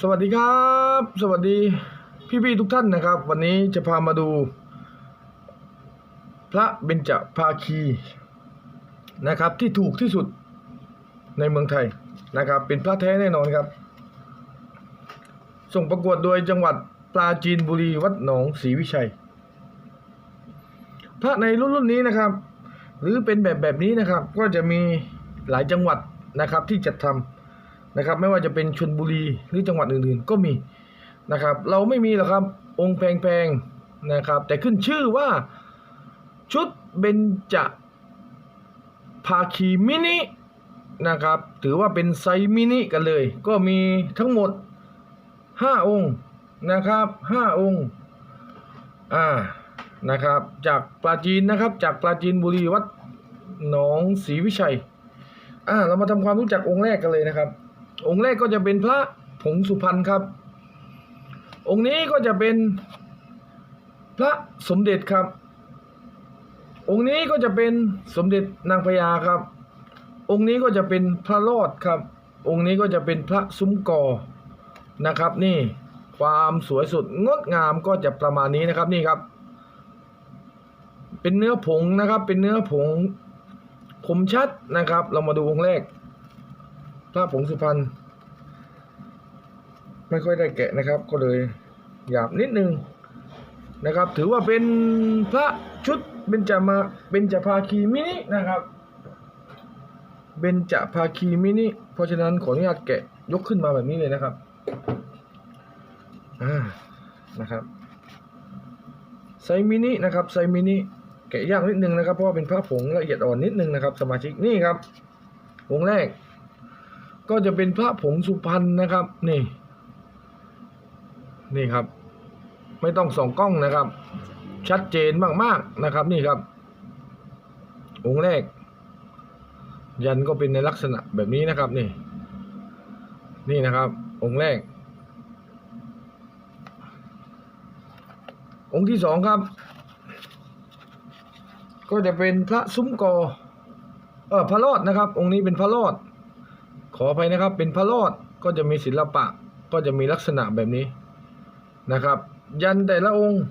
สวัสดีครับ สวัสดีพี่ๆทุกท่านนะครับ วันนี้จะพามาดู พระเบญจภาคีนะครับ ที่ถูกที่สุดในเมืองไทยนะครับ เป็นพระแท้แน่นอนครับ ส่งประกวดโดยจังหวัดปราจีนบุรีวัดหนองศรีวิชัย พระในรุ่นรุ่นนี้นะครับ หรือเป็นแบบแบบนี้นะครับ ก็จะมีหลายจังหวัดนะครับที่จัดทำ นะครับ ไม่ว่าจะเป็นชนบุรีหรือจังหวัดอื่นๆ ก็มีนะครับ เราไม่มีหรอกครับองค์แพงๆนะครับ แต่ขึ้นชื่อว่าชุดเบญจภาคีมินินะครับ ถือว่าเป็นไซมินิกันเลย ก็มีทั้งหมด 5 องค์นะครับ 5 องค์อ่านะครับ จากปราจีนนะครับ จากปราจีนบุรีวัดหนองศรีวิชัยอ่าเรามาทำความรู้จักองค์แรกกันเลยนะครับ องค์แรกก็จะเป็นพระผงสุพรรณครับ องค์นี้ก็จะเป็นพระสมเด็จครับ องค์นี้ก็จะเป็นสมเด็จนางพญาครับ องค์นี้ก็จะเป็นพระรอดครับ องค์นี้ก็จะเป็นพระซุ้มกอนะครับนี่ความสวยสุดงดงามก็จะประมาณนี้นะครับนี่ครับ เป็นเนื้อผงนะครับ เป็นเนื้อผงคมชัดนะครับ เรามาดูองค์แรก พระผงสุพรรณไม่ค่อยได้แกะนะครับ ก็เลยหยาบนิดนึงนะครับ ถือว่าเป็นพระชุดเบญจมาเบญจภาคีมินินะครับเบญจภาคีมินิเพราะฉะนั้นขออนุญาตแกะยกขึ้นมาแบบนี้เลยนะครับอ่านะครับไซมินินะครับไซมินิแกะยากนิดนึงนะครับเพราะว่าเป็นพระผงละเอียดอ่อนนิดนึงนะครับ สมาชิกนี่ครับวงแรก ก็จะเป็นพระผงสุพรรณนะครับ นี่ นี่ครับ ไม่ต้องส่องกล้องนะครับ ชัดเจนมากๆนะครับ นี่ครับ องค์แรก ยันก็เป็นในลักษณะแบบนี้นะครับ นี่ นี่นะครับ องค์แรก องค์ที่สองครับ ก็จะเป็นพระซุ้มกอเออพระรอดนะครับ องค์นี้เป็นพระรอด ออภัยนะครับ เป็นพระรอดก็จะมีศิลปะก็จะมีลักษณะแบบนี้นะครับ ยันแต่ละองค์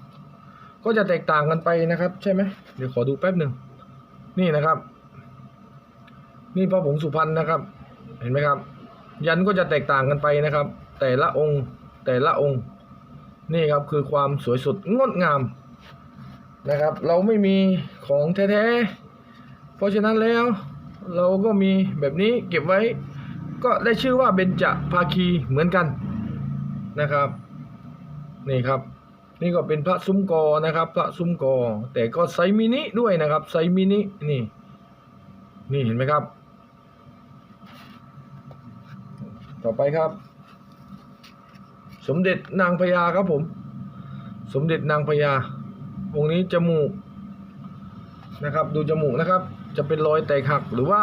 ก็จะแตกต่างกันไปนะครับ ใช่ไหมเดี๋ยวขอดูแป๊บหนึ่งนี่นะครับ นี่พระผงสุพรรณนะครับ เห็นไหมครับ ยันก็จะแตกต่างกันไปนะครับ แต่ละองค์แต่ละองค์ นี่ครับคือความสวยสดงดงามนะครับ เราไม่มีของแท้ๆเพราะฉะนั้นแล้วเราก็มีแบบนี้เก็บไว้ ก็ได้ชื่อว่าเบญจภาคีเหมือนกันนะครับ นี่ครับ นี่ก็เป็นพระซุ้มกอนะครับ พระซุ้มกอ แต่ก็ไซมินิด้วยนะครับไซมินินี่นี่เห็นไหมครับ ต่อไปครับ สมเด็จนางพญาครับผม สมเด็จนางพญาองค์นี้จมูกนะครับ ดูจมูกนะครับ จะเป็นรอยแตกหักหรือว่า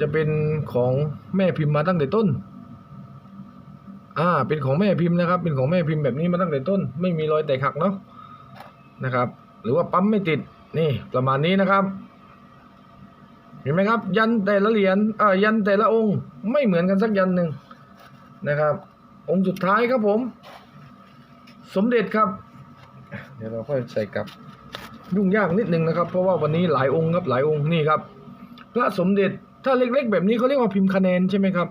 จะเป็นของแม่พิมพ์มาตั้งแต่ต้น อ่า เป็นของแม่พิมพ์นะครับ เป็นของแม่พิมพ์แบบนี้มาตั้งแต่ต้น ไม่มีรอยแตกหักเนาะ นะครับ หรือว่าปั๊มไม่ติด นี่ประมาณนี้นะครับ เห็นไหมครับ ยันแต่ละเหรียญอ่ายันแต่ละองค์ ไม่เหมือนกันสักยันหนึ่งนะครับ องค์สุดท้ายครับผม สมเด็จครับ เดี๋ยวเราค่อยใส่กลับ ยุ่งยากนิดนึงนะครับ เพราะว่าวันนี้หลายองค์ครับ หลายองค์ นี่ครับ พระสมเด็จ ถ้าเล็กๆ แบบนี้เขาเรียกว่าพิมพ์คะแนนใช่ไหมครับ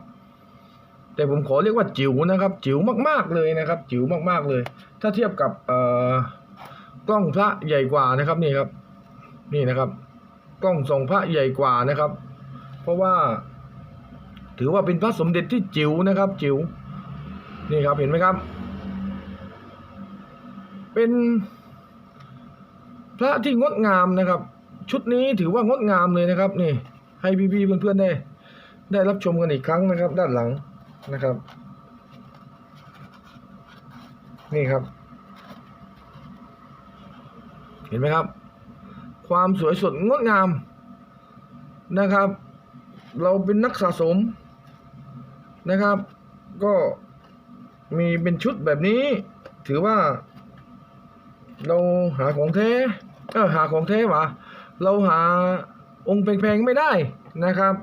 แต่ผมขอเรียกว่าจิ๋วนะครับ จิ๋วมากๆเลยนะครับ จิ๋วมากๆเลย ถ้าเทียบกับเอ่อกล้องพระใหญ่กว่านะครับนี่ครับ นี่นะครับ กล้องส่องพระใหญ่กว่านะครับ เพราะว่า ถือว่าเป็นพระสมเด็จที่จิ๋วนะครับ จิ๋วนี่ครับเห็นไหมครับ เป็นพระที่งดงามนะครับ ชุดนี้ถือว่างดงามเลยนะครับ นี่ ให้พี่ๆเพื่อนๆได้ได้รับชมกันอีกครั้งนะครับ ด้านหลังนะครับ นี่ครับ เห็นไหมครับ ความสวยสดงดงามนะครับ เราเป็นนักสะสมนะครับ ก็มีเป็นชุดแบบนี้ ถือว่า เราหาของแท้เออหาของแท้หวะเราหา องค์แพงๆไม่ได้นะครับ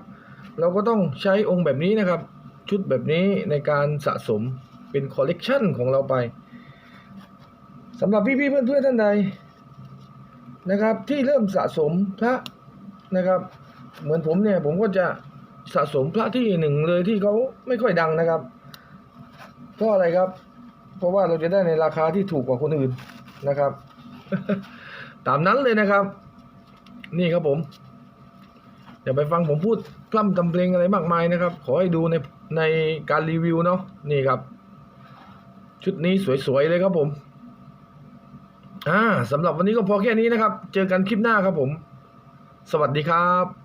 เราก็ต้องใช้องค์แบบนี้นะครับ ชุดแบบนี้ในการสะสมเป็นคอลเลกชันของเราไปสำหรับพี่ๆเพื่อนๆท่านใดนะครับ ที่เริ่มสะสมพระนะครับ เหมือนผมเนี่ยผมก็จะสะสมพระที่หนึ่งเลยที่เขาไม่ค่อยดังนะครับเพราะอะไรครับ เพราะว่าเราจะได้ในราคาที่ถูกกว่าคนอื่นนะครับ ตามนั้นเลยนะครับ นี่ครับผม อย่าไปฟังผมพูดกล้ำทำเพลงอะไรมากมายนะครับ ขอให้ดูในในการรีวิวเนาะนี่ครับ ชุดนี้สวยๆเลยครับผม อ่าสำหรับวันนี้ก็พอแค่นี้นะครับ เจอกันคลิปหน้าครับผม สวัสดีครับ